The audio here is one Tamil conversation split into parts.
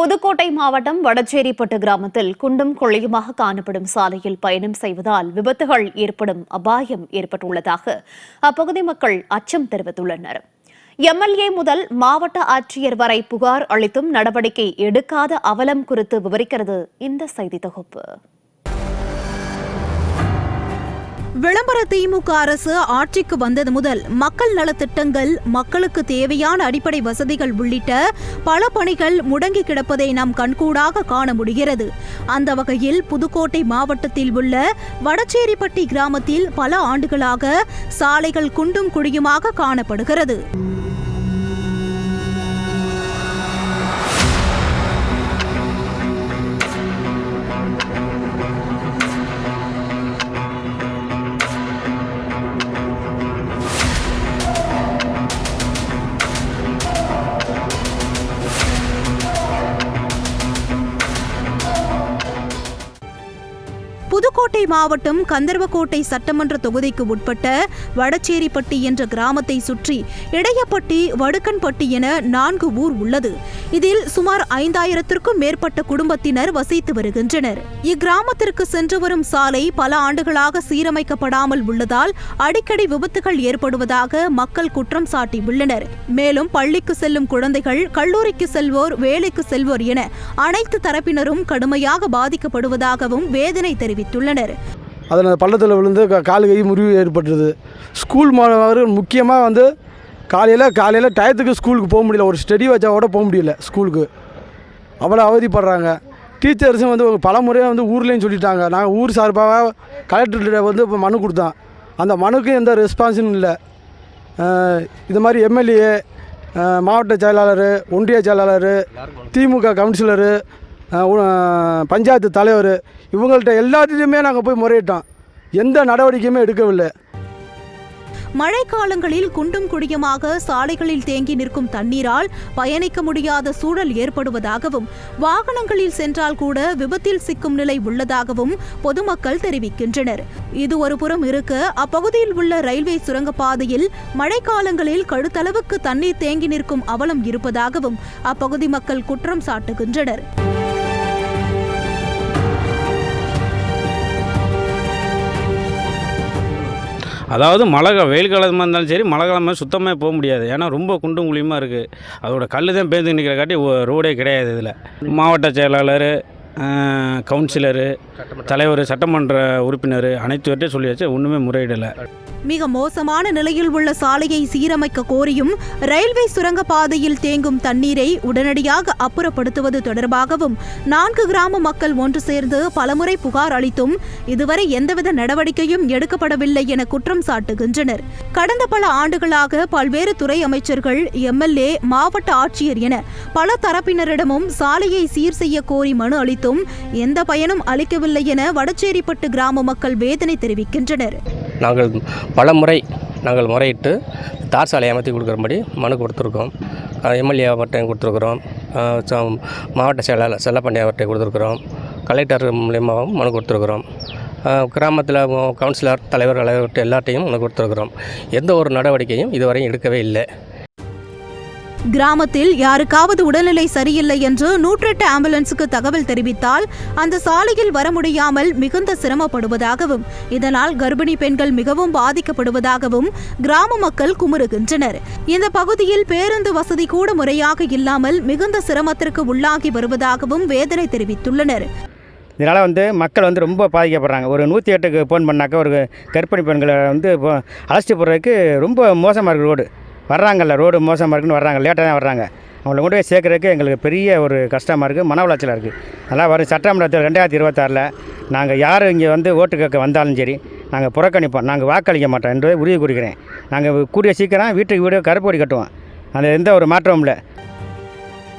புதுக்கோட்டை மாவட்டம் வடச்சேரிப்பட்டு கிராமத்தில் குண்டும் கொள்ளையுமாக காணப்படும் சாலையில் பயணம் செய்வதால் விபத்துகள் ஏற்படும் அபாயம் ஏற்பட்டுள்ளதாக அப்பகுதி மக்கள் அச்சம் தெரிவித்துள்ளனர். எம்எல்ஏ முதல் மாவட்ட ஆட்சியர் வரை புகார் அளித்தும் நடவடிக்கை எடுக்காத அவலம் குறித்து விவரிக்கிறது இந்த செய்தி தொகுப்பு. விளம்பர திமுக அரசு ஆட்சிக்கு வந்தது முதல் மக்கள் நலத்திட்டங்கள் மக்களுக்கு தேவையான அடிப்படை வசதிகள் உள்ளிட்ட பல பணிகள் முடங்கி கிடப்பதை நாம் கண்கூடாக காண முடிகிறது. அந்த வகையில் புதுக்கோட்டை மாவட்டத்தில் உள்ள வடச்சேரிப்பட்டி கிராமத்தில் பல ஆண்டுகளாக சாலைகள் குண்டும் குழியுமாக காணப்படுகிறது. புதுக்கோட்டை மாவட்டம் கந்தர்வக்கோட்டை சட்டமன்ற தொகுதிக்கு உட்பட்ட வடச்சேரிப்பட்டி என்ற கிராமத்தை சுற்றி இடையப்பட்டி வடுக்கன்பட்டி என நான்கு ஊர் உள்ளது. இதில் சுமார் ஐந்தாயிரத்திற்கும் மேற்பட்ட குடும்பத்தினர் வசித்து வருகின்றனர். இக்கிராமத்திற்கு சென்று வரும் சாலை பல ஆண்டுகளாக சீரமைக்கப்படாமல் உள்ளதால் அடிக்கடி விபத்துகள் ஏற்படுவதாக மக்கள் குற்றம் சாட்டியுள்ளனர். மேலும் பள்ளிக்கு செல்லும் குழந்தைகள் கல்லூரிக்கு செல்வோர் வேலைக்கு செல்வோர் என அனைத்து தரப்பினரும் கடுமையாக பாதிக்கப்படுவதாகவும் வேதனை தெரிவித்துள்ளனர். அதில் பள்ளத்தில் விழுந்து கா- கால் கை முறிவு ஏற்பட்டுருது. ஸ்கூல் மாணவர்கள் முக்கியமாக வந்து காலையில் காலையில் டயத்துக்கு ஸ்கூலுக்கு போக முடியல. ஒரு ஸ்டடி வச்சா கூட போக முடியல ஸ்கூலுக்கு. அவ்வளோ அவதிப்படுறாங்க. டீச்சர்ஸும் வந்து பல முறையாக வந்து ஊர்லேயும் சொல்லிட்டாங்க. நாங்கள் ஊர் சார்பாக கலெக்டர்கிட்ட வந்து இப்போ மனு கொடுத்தோம் அந்த மனுக்கும் எந்த ரெஸ்பான்ஸும் இல்லை. இது மாதிரி எம்எல்ஏ மாவட்ட செயலாளர் ஒன்றிய செயலாளர் திமுக கவுன்சிலரு பஞ்சாயத்து தலைவர் இவங்கள்ட்ட எல்லாத்துலேயுமே நாங்கள் போய் முறையிட்டோம். எந்த நடவடிக்கையுமே எடுக்கவில்லை. மழைக்காலங்களில் குண்டும் குடியுமாக சாலைகளில் தேங்கி நிற்கும் தண்ணீரால் பயணிக்க முடியாத சூழல் ஏற்படுவதாகவும் வாகனங்களில் சென்றால் கூட விபத்தில் சிக்கும் நிலை உள்ளதாகவும் பொதுமக்கள் தெரிவிக்கின்றனர். இது ஒருபுறம் இருக்க. அப்பகுதியில் உள்ள ரயில்வே சுரங்கப்பாதையில் மழைக்காலங்களில் கழுத்தளவுக்கு தண்ணீர் தேங்கி நிற்கும் அவலம் இருப்பதாகவும் அப்பகுதி மக்கள் குற்றம் சாட்டுகின்றனர். அதாவது மழை வெயில் காலமாக இருந்தாலும் சரி மழை காலமாக சுத்தமாக போக முடியாது. ஏன்னா ரொம்ப குண்டும் குழியுமாக இருக்குது அதோட கல் தான் பேந்து நிற்கிற காட்டி ரோடே கிடையாது இதில். மாவட்ட செயலாளர் கவுன்சிலரு தலைவர் சட்டமன்ற உறுப்பினர் அனைத்து பேர்ட்டையும் சொல்லியாச்சு. ஒன்றுமே முறையிடலை. மிக மோசமான நிலையில் உள்ள சாலையை சீரமைக்க கோரியும் ரயில்வே சுரங்கப்பாதையில் தேங்கும் தண்ணீரை உடனடியாக அப்புறப்படுத்துவது தொடர்பாகவும் நான்கு கிராம மக்கள் ஒன்று சேர்ந்து பலமுறை புகார் அளித்தும் இதுவரை எந்தவித நடவடிக்கையும் எடுக்கப்படவில்லை என குற்றம் சாட்டுகின்றனர். கடந்த பல ஆண்டுகளாக பல்வேறு துறை அமைச்சர்கள் எம்எல்ஏ மாவட்ட ஆட்சியர் என பல தரப்பினரிடமும் சாலையை சீர் செய்ய கோரி மனு அளித்தும் எந்த பயனும் அளிக்கவில்லை என வடச்சேரிப்பட்டு கிராம மக்கள் வேதனை தெரிவிக்கின்றனர். நாங்கள் பல முறை நாங்கள் முறையிட்டு தார் சாலை அமைத்து கொடுக்குறபடி மனு கொடுத்துருக்கோம். எம்எல்ஏ அவர்கிட்ட கொடுத்துருக்குறோம். மாவட்ட செயலாளர் செல்லப்பாண்டி அவர்கிட்ட கொடுத்துருக்குறோம். கலெக்டர் மூலியமாகவும் மனு கொடுத்துருக்குறோம். கிராமத்தில் கவுன்சிலர் தலைவர் தலைவர்கிட்ட எல்லாத்தையும் மனு கொடுத்துருக்குறோம். எந்த ஒரு நடவடிக்கையும் இதுவரையும் எடுக்கவே இல்லை. கிராமத்தில் யாருக்காவது உடல்நிலை சரியில்லை என்று நூற்றெட்டு ஆம்புலன்ஸுக்கு தகவல் தெரிவித்தால் அந்த சாலையில் வர முடியாமல் மிகுந்த சிரமப்படுவதாகவும் இதனால் கர்ப்பிணி பெண்கள் மிகவும் பாதிக்கப்படுவதாகவும் கிராம மக்கள் குமுறுகின்றனர். இந்த பகுதியில் பேருந்து வசதி கூட முறையாக இல்லாமல் மிகுந்த சிரமத்திற்கு உள்ளாகி வருவதாகவும் வேதனை தெரிவித்துள்ளனர். இதனால் வந்து மக்கள் வந்து ரொம்ப பாதிக்கப்படுறாங்க. ஒரு நூற்றி எட்டுக்கு ஃபோன் பண்ணாக்க ஒரு கர்ப்பிணி பெண்களை வந்து இப்போ அழைச்சிட்டு போகிறதுக்கு ரொம்ப மோசமாக இருக்குது ரோடு. வர்றாங்கல்ல ரோடு மோசமாக இருக்குன்னு வர்றாங்க லேட்டாக தான் வர்றாங்க. அவங்கள கொண்டு போய் சேர்க்குறதுக்கு எங்களுக்கு பெரிய ஒரு கஷ்டமாக இருக்குது மன உளைச்சலாக இருக்குது அதனால் வரும். சட்டமன்றத்தில் ரெண்டாயிரத்தி இருபத்தாறில் நாங்கள் யார் இங்கே வந்து ஓட்டு கேட்க வந்தாலும் சரி நாங்கள் புறக்கணிப்போம். நாங்கள் வாக்களிக்க மாட்டோம் என்பதை உறுதி கூறுகிறேன். நாங்கள் கூடிய சீக்கிரம் வீட்டுக்கு வீடு கருப்பு கட்டுவோம். அந்த எந்த ஒரு மாற்றமும் இல்லை.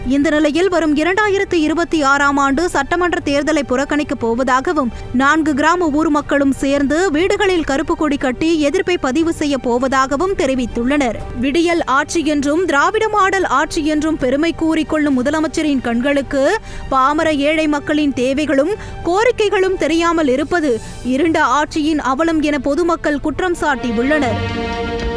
இந்த நிலையில் வரும் இரண்டாயிரத்து இருபத்தி ஆறாம் ஆண்டு சட்டமன்ற தேர்தலை புறக்கணிக்கப் போவதாகவும் நான்கு கிராம ஊர் மக்களும் சேர்ந்து வீடுகளில் கருப்பு கொடி கட்டி எதிர்ப்பை பதிவு செய்ய போவதாகவும் தெரிவித்துள்ளனர். விடியல் ஆட்சி என்றும் திராவிட மாடல் ஆட்சி என்றும் பெருமை கூறிக்கொள்ளும் முதலமைச்சரின் கண்களுக்கு பாமர ஏழை மக்களின் தேவைகளும் கோரிக்கைகளும் தெரியாமல் இருப்பது இருண்ட ஆட்சியின் அவலம் என பொதுமக்கள் குற்றம் சாட்டியுள்ளனர்.